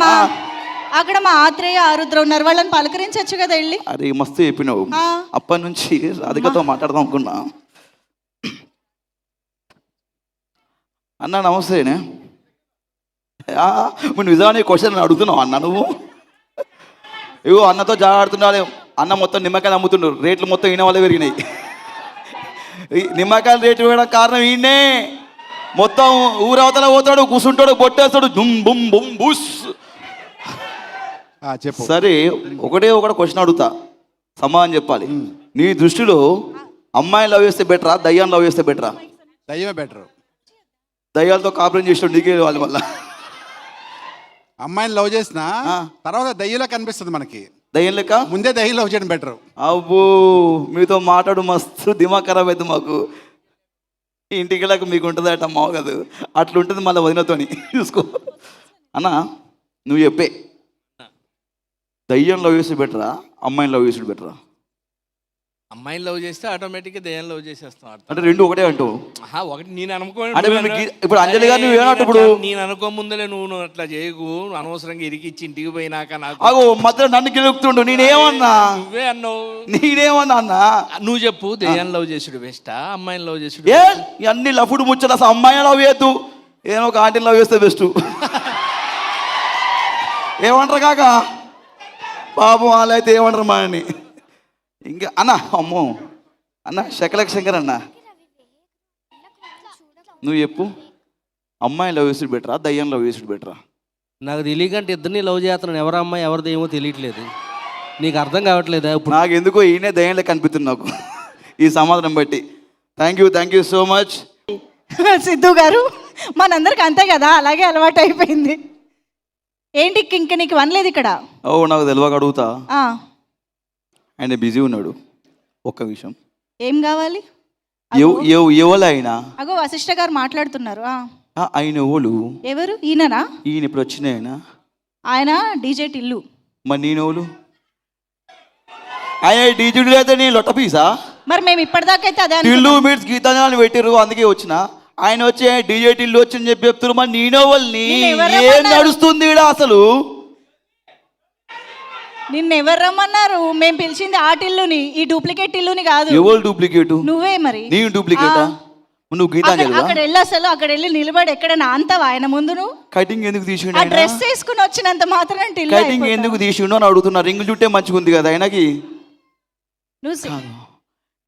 మా అక్కడ మా ఆత్రేయ ఆరుద్ర ఉన్నారు. వాళ్ళని పలకరించవచ్చు కదా వెళ్ళి? అరే మస్తు చెప్పినావు. అప్పటి నుంచి రాధికతో మాట్లాడదాం అనుకున్నా. అన్న నమస్తేనే ఆ, నువ్వు నిజాన్ని క్వశ్చన్ అడుగుతున్నావు అన్న నువ్వు? ఇగో అన్నతో జాగ్రడుతున్నాడు అన్న మొత్తం నిమ్మకాయలు అమ్ముతుండ్రు. రేట్లు మొత్తం ఈయన వల్ల పెరిగినాయి. నిమ్మకాయల రేటు పెరగడం కారణం ఈయనే మొత్తం ఊరవతల పోతాడు కూసుంటాడు బొట్టేస్తాడు. జుమ్ బుమ్ బుమ్ బుస్. చెప్పు. సరే ఒకటే ఒకటి క్వశ్చన్ అడుగుతా. సమాధానం చెప్పాలి. నీ దృష్టిలో అమ్మాయి లవ్ చేస్తే బెటరా దయ్యాన్ని లవ్ చేస్తే బెటరా? దయ్యమే బెటర్. దయ్యాలతో కాపురం చేసిన నీకే వాళ్ళు మళ్ళా. అమ్మాయిని లవ్ చేసిన. తర్వాత దయ్యంలా కనిపిస్తుంది మనకి. దయ్యం లెక్క? ముందే దయ్యం లవ్ చేయడం బెటర్. అబ్బో మీతో మాట్లాడు మస్తు దిమాగ్ ఖరాబ్ అవుతుంది మాకు. ఇంటికి వెళ్ళాక మీకు ఉంటుంది అట మావ కాదు. అట్లుంటుంది మళ్ళీ వదినతోని. చూసుకో. అన్న నువ్వు చెప్పే. దయ్యం లవ్ చేస్తే బెటరా? అమ్మాయిని లవ్ చేసి బెటరా? అమ్మాయిని లవ్ చేస్తే ఆటోమేటిక్గా దయ్యం లవ్ చేసేస్తాం అంటే రెండు ఒకటే అంటావు ఆహా, ఒకటి నేను అనుకో అంటే గీ- ఇప్పుడు అంజలి గారు నువ్వు ఇప్పుడు? నేను అనుకో ముందలే నువ్వు నువ్వు అట్లా చేయకు. నువ్వు అనవసరంగా ఇరికిచ్చి ఇంటికి పోయినాక నాకు అగో మధ్యలో నన్ను గెలుపుతుండు. నేనేమన్నా? నువ్వే అన్నావు. నేనేమన్నా అన్నా? నువ్వు చెప్పు దయ్యం లవ్ చేసుడు బెస్టా అమ్మాయిని లవ్ చేసుడు ఏ? అన్ని లఫుడు ముచ్చట అసలు అమ్మాయి లవ్ చేయొద్దు. ఏదో ఒక ఆంటీని లవ్ చేస్తే బెస్ట్ ఏమంటారు కాక? పాపం వాళ్ళైతే ఏమంటారు మా అని ఇంకా అన్న అమ్మో అన్న శకలక శంకర్ అన్న. నువ్వు చెప్పు. అమ్మాయి లవ్ చేసుడు బెటరా దయ్యం లవ్ చేసుడు బెటరా? నాకు తెలియకంటే ఇద్దరిని లవ్ చేస్తున్నాను. ఎవరు అమ్మాయి ఎవరిది ఏమో తెలియట్లేదు. నీకు అర్థం కావట్లేదా ఇప్పుడు? నాకు ఎందుకో ఈయనే దయ్యంలో కనిపిస్తుంది నాకు. ఈ సమాధానం బట్టి. Thank you thank you so much Siddhu గారు మనందరికి అంతే కదా అలాగే అలవాటు అయిపోయింది ఏంటి ఇంక నీకు వనలేదు ఇక్కడ? ఓ నాకు తెలియక అడుగుతా. ఆయన బిజీ ఉన్నాడు. ఒక్క విషయం ఏం కావాలి? ఎవ- ఎవ- ఎవరు ఆయన? అగో వశిష్ఠ గారు మాట్లాడుతున్నారు. ఆయన ఎవరు? ఎవరు? ఈయననా? ఈయన ఇప్పుడు వచ్చిన ఆయన. ఆయన డీజే టిల్లు. మరి నేను ఎవరు? ఆయన డీజుడు అయితే నేను లొట్ట పీసా మరి మేము ఇప్పటిదాకైతే అదే టిల్లు. మీట్స్ గీతాంజలి పెట్టారు అందుకే వచ్చిన. ఆయన వచ్చి డీజే టిల్లు వచ్చి చెప్పి చెప్తారు మరి నేను వాళ్ళని నేను ఎవరు ఏం? నడుస్తుంది అసలు? నిన్ను ఎవరు రమ్మన్నారు? మేము పిలిచింది ఆ టిల్లుని ఈ డూప్లికేట్ టిల్లుని కాదు. ఎవరు డూప్లికేట్? నువ్వే మరి. నేను డూప్లికేటా. నువ్వు గీతాంజలిగా అక్కడ వెళ్ళి అసలు అక్కడ వెళ్ళి నిలబడి ఎక్కడైనా అంతవా ఆయన ముందు కటింగ్ ఎందుకు ఆ ఆయన? డ్రెస్ వేసుకుని వచ్చినంత మాత్రం కటింగ్? ఎందుకు తీసిండు అని అడుగుతున్నా. రింగులు చుట్టే మంచిగా ఉంది కదా ఆయనకి? నువ్వు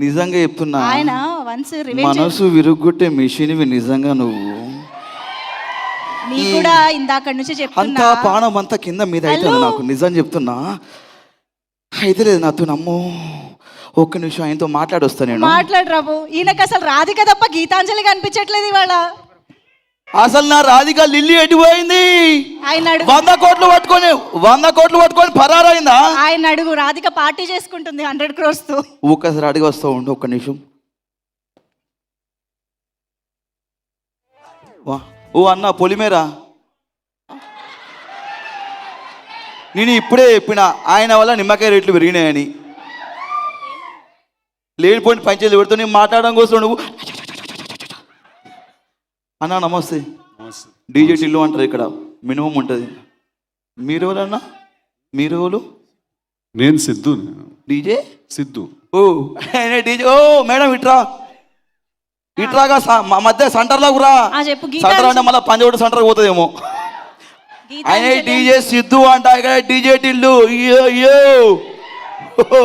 నిజంగా చెప్తున్నా. ఆయన వన్స్ మనసు విరుగ్గొట్టే మిషన్వి నిజంగా నువ్వు. నీ కూడా ఇందాక నుంచి అంతా పానం అంతా కింద మీద అవుతుంది. నాకు నిజం చెప్తున్నా. అయితే లేదు నాతో నమ్ము. ఒక్క నిమిషం ఆయనతో మాట్లాడొస్తా నేను. మాట్లాడు రాబు ఈయనకు అసలు రాధిక తప్ప గీతాంజలి కనిపించట్లేదు ఇవాళ. అసలు నా రాధిక లిల్లీ ఎటుపోయింది వంద కోట్లు పట్టుకొని వంద కోట్లు పట్టుకొని పరారైందా? ఆయన అడుగు. రాధిక పార్టీ చేసుకుంటుంది హండ్రెడ్ క్రోర్స్తో ఒక్కసారి అడిగి వస్తా ఉండు ఒక్క నిమిషం. వా ఓ అన్న పొలిమేరా. నేను ఇప్పుడే చెప్పిన ఆయన వల్ల నిమ్మకాయ రేట్లు పెరిగినాయని. లేనిపోయిన పంచాయతీ పెడుతూ నేను మాట్లాడడం కోసం నువ్వు అన్న నమస్తే. డీజే టిల్లు అంటారు ఇక్కడ. మినిమం ఉంటుంది. మీరు ఎవరన్నా? మీరు ఎవరు? నేను సిద్ధు. డీజే? సిద్ధు. ఓ ఆయన డీజే. ఓ మేడం ఇట్రా ఇట్రాగా మా మధ్య సెంటర్లోకి రా ఆ, చెప్పు, గీతాంజలి. సెంటర్ అంటే మళ్ళీ పంజోడు సెంటర్ పోతుందేమో. ఆయన డీజే సిద్ధు అంట ఇక్కడ డీజే టిల్లు. అయ్యో అయ్యో. ఓ,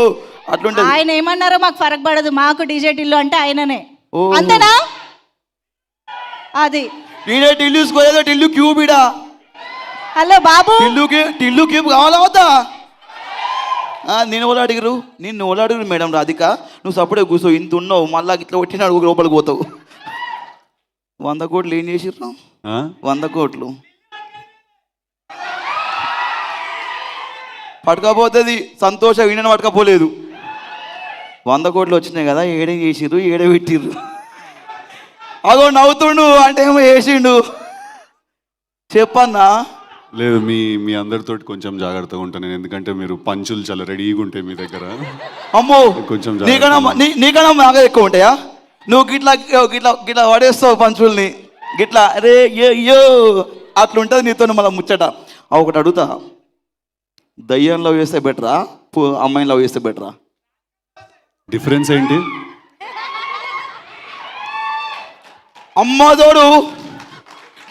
అట్లుంటది. ఆయన ఏమన్నారో మాకు ఫరక్ పడదు. మాకు డీజే టిల్లు అంటే ఆయననే. ఓ. అంతేనా? అది. డీజే టిల్లు స్కోలేదో టిల్లు క్యూబ్ ఇడా హలో బాబు. టిల్లు క్యూ- టిల్లు క్యూబ్ కావాలా వద్దా? ఆ, నేను ఎవరు అడిగారు నిన్ను ఎవరు అడిగారు మేడం రాధిక? నువ్వు సప్పుడే కూర్చో ఇంత ఉన్నావు మళ్ళా ఇట్లా కొట్టిన అడుగు లోపలికి పోతావు. వంద కోట్లు ఏం చేసిర్రు? ఆ? వంద కోట్లు. పట్టుకపోతుంది సంతోష వినని పట్టుకపోలేదు. వంద కోట్లు వచ్చినాయి కదా ఏడే చేసిర్రు? ఏడే పెట్టిర్రు అగో నవ్వుతుండు అంటే ఏమో వేసిండు చెప్పన్నా? లేదు మీ మీ అందరితోటి కొంచెం జాగ్రత్తగా ఉంటాను నేను. ఎందుకంటే మీరు పంచులు చాలా రెడీగా ఉంటాయి మీ దగ్గర. అమ్మో కొంచెం నీకన్నా నీ- నీకన్నా బాగా ఎక్కువ ఉంటాయా? నువ్వు గిట్లా గిట్లా గిట్లా పడేస్తావు పంచుల్ని. గిట్లా రే యో యో. అట్లుంటుంది నీతో మళ్ళీ ముచ్చట. ఆ, ఒకటి అడుగుతా. దయ్యం లవ్ చేస్తే బెటరా? అమ్మాయిని లవ్ చేస్తే బెటరా? డిఫరెన్స్ ఏంటి? అమ్మదోడు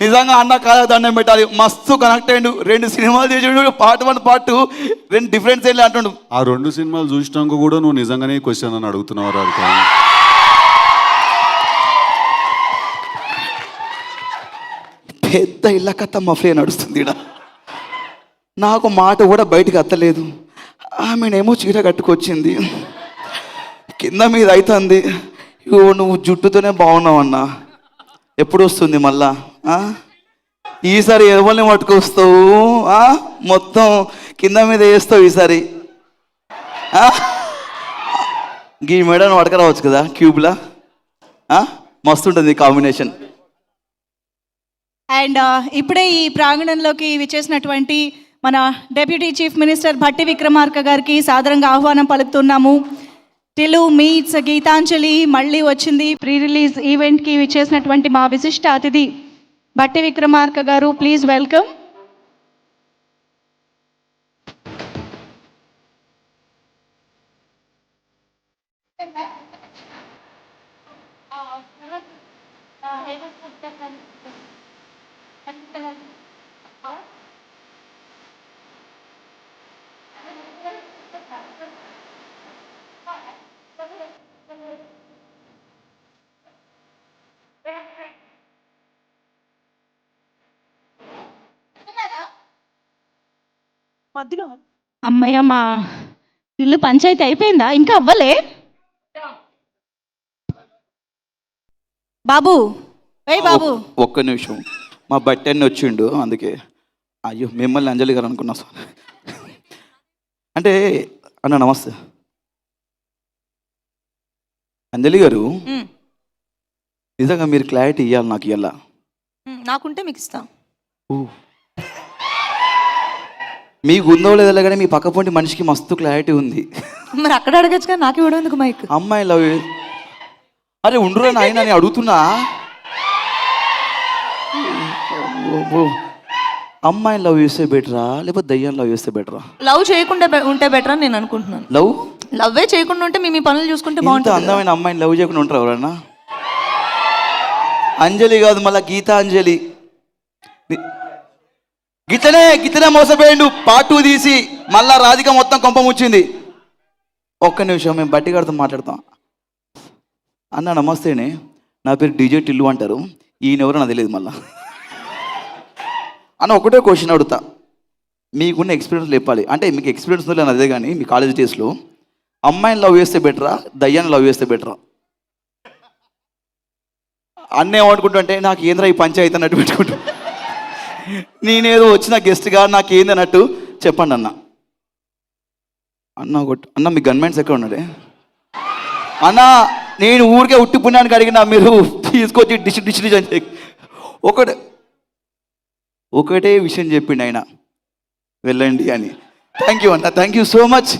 నిజంగా అన్న కాల దండం పెట్టాలి. మస్తు కనెక్ట్ అయ్యిండు రెండు సినిమాలు చేసిండు పార్ట్ వన్ పార్ట్ టూ రెండు డిఫరెన్స్ ఏంటి అంటుండు. ఆ రెండు సినిమాలు చూసినాక కూడా నువ్వు నిజంగానే క్వశ్చన్ అని అడుగుతున్నావు పెద్ద ఇళ్ళ కథ మఫే నడుస్తుంది నాకు మాట కూడా బయటికి అత్తలేదు. ఆమెనేమో చీర కట్టుకొచ్చింది. కింద మీద అవుతుంది ఇగో నువ్వు జుట్టుతోనే బాగున్నావు అన్న ఎప్పుడు వస్తుంది మళ్ళా ఈసారి ఎవరిని పట్టుకొస్తావు? మొత్తం కింద మీద వేస్తావు ఈసారి. గీ ఈ మేడం పడకరావచ్చు కదా క్యూబ్లా? మస్తుంటుంది మస్తు ఉంటుంది కాంబినేషన్ అండ్ uh, ఇప్పుడే ఈ ప్రాంగణంలోకి విచ్చేసినటువంటి మన deputy chief minister Bhatti Vikramarka గారికి సాధారణంగా ఆహ్వానం పలుకుతున్నాము. టిలు మీట్స్ గీతాంజలి మళ్ళీ వచ్చింది ప్రీ రిలీజ్ ఈవెంట్కి విచ్చేసినటువంటి మా విశిష్ట అతిథి భట్టి విక్రమార్క గారు ప్లీజ్ వెల్కమ్ అమ్మయ్య మా ఇల్లు పంచాయతీ అయిపోయిందా? ఇంకా అవ్వలే. బాబు ఏయ్ బాబు. ఒక్క- నిమిషం. మా బట్టి అన్ని వచ్చిండు అందుకే. అయ్యో మిమ్మల్ని అంజలి గారు అనుకున్నా సార్. అంటే అన్న నమస్తే. అంజలి గారు. నిజంగా మీరు క్లారిటీ ఇవ్వాలి నాకు ఇవ్వాల. నాకుంటే మీకు ఇస్తా. మీకు ఉందో లేదో కానీ మీ పక్క పొంటి మనిషికి మస్తు క్లారిటీ ఉంది. మరి అక్కడ అడగచ్చు కదా నాకు ఇవ్వడం ఎందుకు మైక్? అమ్మాయి లవ్ అరే ఉండురా నాయన నేను అడుగుతున్నా. అమ్మాయిని లవ్ చేస్తే బెటరా? లేకపోతే దయ్యాన్ని లవ్ చేస్తే బెటరా? లవ్ చేయకుండా బె- ఉంటే బెటర్ అని నేను అనుకుంటున్నాను. లవ్? లవ్వే చేయకుండా ఉంటే మీ మీ పనులు చూసుకుంటే ఇంత బాగుంటుంది. అందమైన అమ్మాయిని లవ్ చేయకుండా ఉంటారు ఎవరన్నా? అంజలి కాదు మళ్ళా గీతాంజలి. ని- గితనే గితనే మోసపోయిండు. పాటు తీసి మళ్ళా రాధిక మొత్తం కొంప ముచ్చింది. ఒక్క నిమిషం మేము బట్టి కడుతూ మాట్లాడతాం. అన్న నమస్తేనే. నా పేరు డీజే టిల్లు అంటారు. ఈయన ఎవరో నాకు తెలియదు మళ్ళా. అన్న ఒకటే క్వశ్చన్ అడుగుతా. మీకున్న ఎక్స్పీరియన్స్ చెప్పాలి అంటే మీకు ఎక్స్పీరియన్స్ ఉందో అదే కానీ మీ కాలేజ్ డేస్లో అమ్మాయిని లవ్ చేస్తే బెటరా దయ్యాన్ని లవ్ చేస్తే బెటరా అన్న ఏమనుకుంటుంటే నాకు ఏంద్రా ఈ పంచాయతీ అన్నట్టు పెట్టుకుంటా. నేనేదో వచ్చిన గెస్ట్గా నాకు ఏంది అన్నట్టు చెప్పండి అన్న. అన్న ఒకటి అన్న మీ గన్మెన్స్ ఎక్కడ ఉన్నాడే అన్న నేను ఊరికే ఉట్టి పుణ్యానికి అడిగినా మీరు తీసుకొచ్చి డిష్ డిష్ డిష్ అని ఒకటి ఒకటే విషయం చెప్పిండు ఆయన. వెళ్ళండి అని. థ్యాంక్ యూ అన్న thank you so much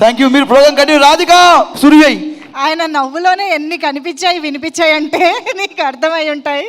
thank you మీరు ప్రోగ్రామ్ కంటిన్యూ రాధిక సురియ్యి ఆయన నవ్వులోనే ఎన్ని కనిపించాయి వినిపించాయి అంటే నీకు అర్థమై ఉంటాయి.